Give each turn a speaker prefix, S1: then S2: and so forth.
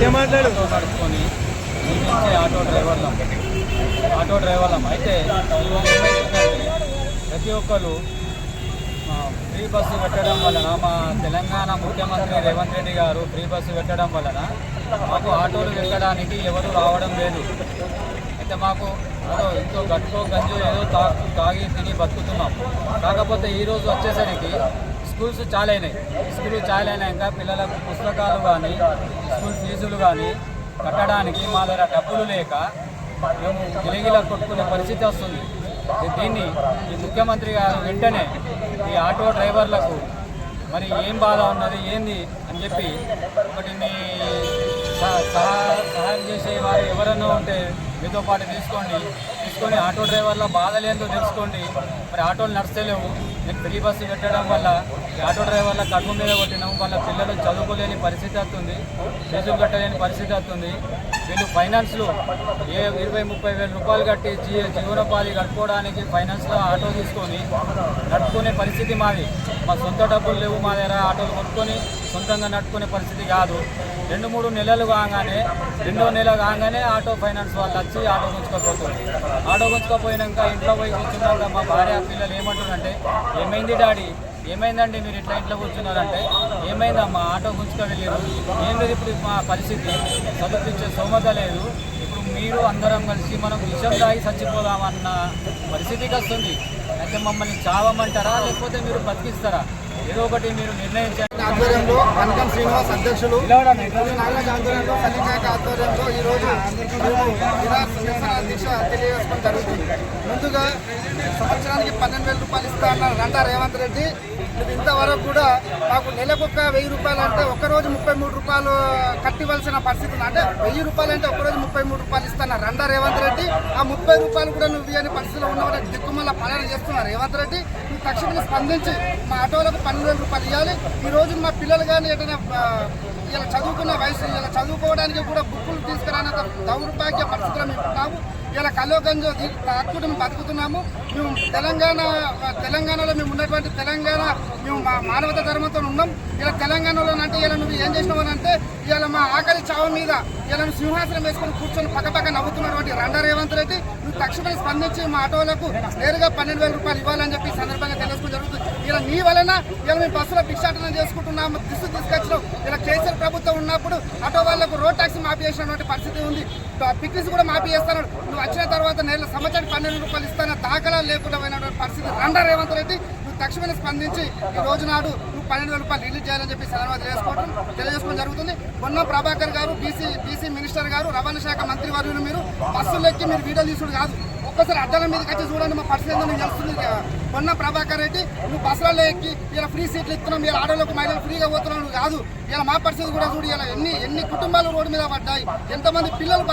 S1: Auto నడుపుకొని నిర్మించే auto డ్రైవర్లం. Auto డ్రైవర్లం. అయితే ప్రతి ఒక్కరు ఫ్రీ బస్సు పెట్టడం వలన మా తెలంగాణ ముఖ్యమంత్రి రేవంత్ రెడ్డి గారు ఫ్రీ బస్సు పెట్టడం వలన మాకు ఆటోలు వెళ్ళడానికి ఎవరు రావడం లేదు. అయితే మాకు ఏదో ఎంతో గట్టుకో గంజు ఏదో తాగు తాగి తిని బతుకుతున్నాం. కాకపోతే ఈరోజు వచ్చేసరికి స్కూల్స్ చాలా అయినాయి. స్కూల్ చాలా అయినాక పిల్లలకు పుస్తకాలు కానీ స్కూల్ ఫీజులు కానీ కట్టడానికి మా దగ్గర డబ్బులు లేక మేము గిలిగిలా కొట్టుకునే పరిస్థితి వస్తుంది. దీన్ని ఈ ముఖ్యమంత్రి గారు వెంటనే ఈ ఆటో డ్రైవర్లకు మరి ఏం బాధ ఉన్నది ఏంది అని చెప్పి ఒకటి మీ సహాయం చేసే వారు ఎవరన్నా ఉంటే మీతో పాటు తీసుకోండి. తీసుకొని ఆటో డ్రైవర్ల బాధలేందో తెలుసుకోండి. మరి ఆటోలు నడుస్తలేవు. నేను ఫ్రీ బస్సు పెట్టడం వల్ల ఆటో డ్రైవర్ల కడుపు మీద కొట్టినాం. వాళ్ళ పిల్లలు చదువుకోలేని పరిస్థితి వస్తుంది ఫీజులు కట్టలేని పరిస్థితి వస్తుంది. వీళ్ళు ఫైనాన్స్లో ఏ ఇరవై ముప్పై వేల రూపాయలు కట్టి జీ జీవనోపాధి గడుపుకోవడానికి ఫైనాన్స్లో ఆటో తీసుకొని నడుపుకునే పరిస్థితి మాది. మా సొంత డబ్బులు లేవు మా దగ్గర. ఆటోలు కొనుక్కొని సొంతంగా నడుపుకునే పరిస్థితి కాదు. రెండు మూడు నెలలు కాగానే రెండో నెల కాగానే ఆటో ఫైనాన్స్ వాళ్ళు వచ్చి ఆటో గుంచుకోపోతుంది ఆటో గుంచుకోపోయినాక ఇంట్లో పోయి కూర్చున్నాక మా భార్య పిల్లలు ఏమంటారంటే ఏమైంది డాడీ? ఏమైందండి మీరు ఇట్లా ఇంట్లో కూర్చున్నారంటే? ఏమైందమ్మా ఆటో గుంచుకు వెళ్ళారు. ఏం లేదు ఇప్పుడు మా పరిస్థితి. చదివించే స్తోమత లేదు. ఇప్పుడు మీరు అందరం కలిసి మనం విషం తాగి చచ్చిపోదామన్న పరిస్థితికి వస్తుంది. అయితే మమ్మల్ని చావమంటారా? లేకపోతే మీరు బతికిస్తారా? ఏదో ఒకటి మీరు నిర్ణయించండి
S2: ఆధ్వర్యంలో శ్రీనివాస్ అధ్యక్షులు నాగరాజ్ దీక్ష తెలియజేసుకోవడం జరుగుతుంది. ముందుగా సంవత్సరానికి పన్నెండు వేల రూపాయలు ఇస్తా అన్నారు రంటా రేవంత్ రెడ్డి. ఇది ఇంతవరకు కూడా మాకు నెలకొక వెయ్యి రూపాయలు అంటే ఒకరోజు ముప్పై మూడు రూపాయలు కట్టివలసిన పరిస్థితి ఉంది. అంటే వెయ్యి రూపాయలు అంటే ఒకరోజు ముప్పై మూడు రూపాయలు ఇస్తున్నారు రండా రేవంత్ రెడ్డి. ఆ ముప్పై రూపాయలు కూడా నువ్వు ఇవ్వని పరిస్థితిలో ఉన్నవారు దిక్కుమల్ల పాలన చేస్తున్నారు రేవంత్ రెడ్డి. నువ్వు తక్షణమే స్పందించి మా ఆటోలకు పన్నెండు వేల రూపాయలు ఇవ్వాలి. ఈ రోజు మా పిల్లలు కానీ ఏదైనా ఇలా చదువుకున్న వయసు ఇలా చదువుకోవడానికి కూడా బుక్కులు తీసుకురానంత దౌర్భాగ్య పరిస్థితులు మేము ఉన్నాము. ఇలా కలో అక్కడ మేము బతుకుతున్నాము. మేము తెలంగాణ తెలంగాణలో మేము ఉన్నటువంటి తెలంగాణ మేము మా మానవత ధర్మంతో ఉన్నాం. ఇలా తెలంగాణలో అంటే ఇలా నువ్వు ఏం చేసినావు అని అంటే ఇలా మా ఆకలి చావు మీద ఇలా సింహాసనం వేసుకొని కూర్చొని పక్కపక్క నవ్వుతున్నటువంటి రండ రేవంత్ రెడ్డి తక్షణమే స్పందించి మా ఆటోలకు నేరుగా పన్నెండు వేల రూపాయలు ఇవ్వాలని చెప్పి సందర్భంగా తెలుసుకోవడం జరుగుతుంది. ఇలా నీ వలన ఇలా మేము బస్సులో భిక్షాటన చేసుకుంటున్నాము దిశ తీసుకొచ్చినాం. ఇలా కేసీఆర్ ప్రభుత్వం ఉన్నప్పుడు ఆటో వాళ్ళకు రోడ్ ట్యాక్సీ మాఫీ చేసినటువంటి పరిస్థితి ఉంది. పిక్నిక్స్ కూడా మాఫీ చేస్తాను నువ్వు వచ్చిన తర్వాత నేల సంవత్సరానికి పన్నెండు రూపాయలు ఇస్తాన దాఖలా లేకుండా పోయినటువంటి పరిస్థితి. రండా రేవంత్ రెడ్డి తక్షణమే స్పందించి ఈ రోజు నాడు నువ్వు పన్నెండు వేల రూపాయలు రిలీజ్ చేయాలని చెప్పి సందర్భంగా తెలియజేసుకోవడం తెలియజేసుకోవడం జరుగుతుంది. మొన్న ప్రభాకర్ గారు బీసీ బీసీ మినిస్టర్ గారు రవాణా శాఖ మంత్రి వర్యులు మీరు బస్సులెక్కి మీరు వీడియో తీసుడు కాదు. ఒక్కసారి అడ్డాల మీదకి వచ్చి చూడండి మా పరిస్థితి ఏందో మీకు తెలుస్తుంది మొన్న ప్రభాకర్ రెడ్డి నువ్వు బస్సులలో ఎక్కి ఇలా ఫ్రీ సీట్లు ఇస్తున్నాం ఇలా ఆడోళ్ళకు మహిళలు ఫ్రీగా పోతున్నావు కాదు. ఇలా మా పరిస్థితి కూడా చూడు ఇలా ఎన్ని ఎన్ని కుటుంబాలు రోడ్డు మీద పడ్డాయి. ఎంతమంది పిల్లలు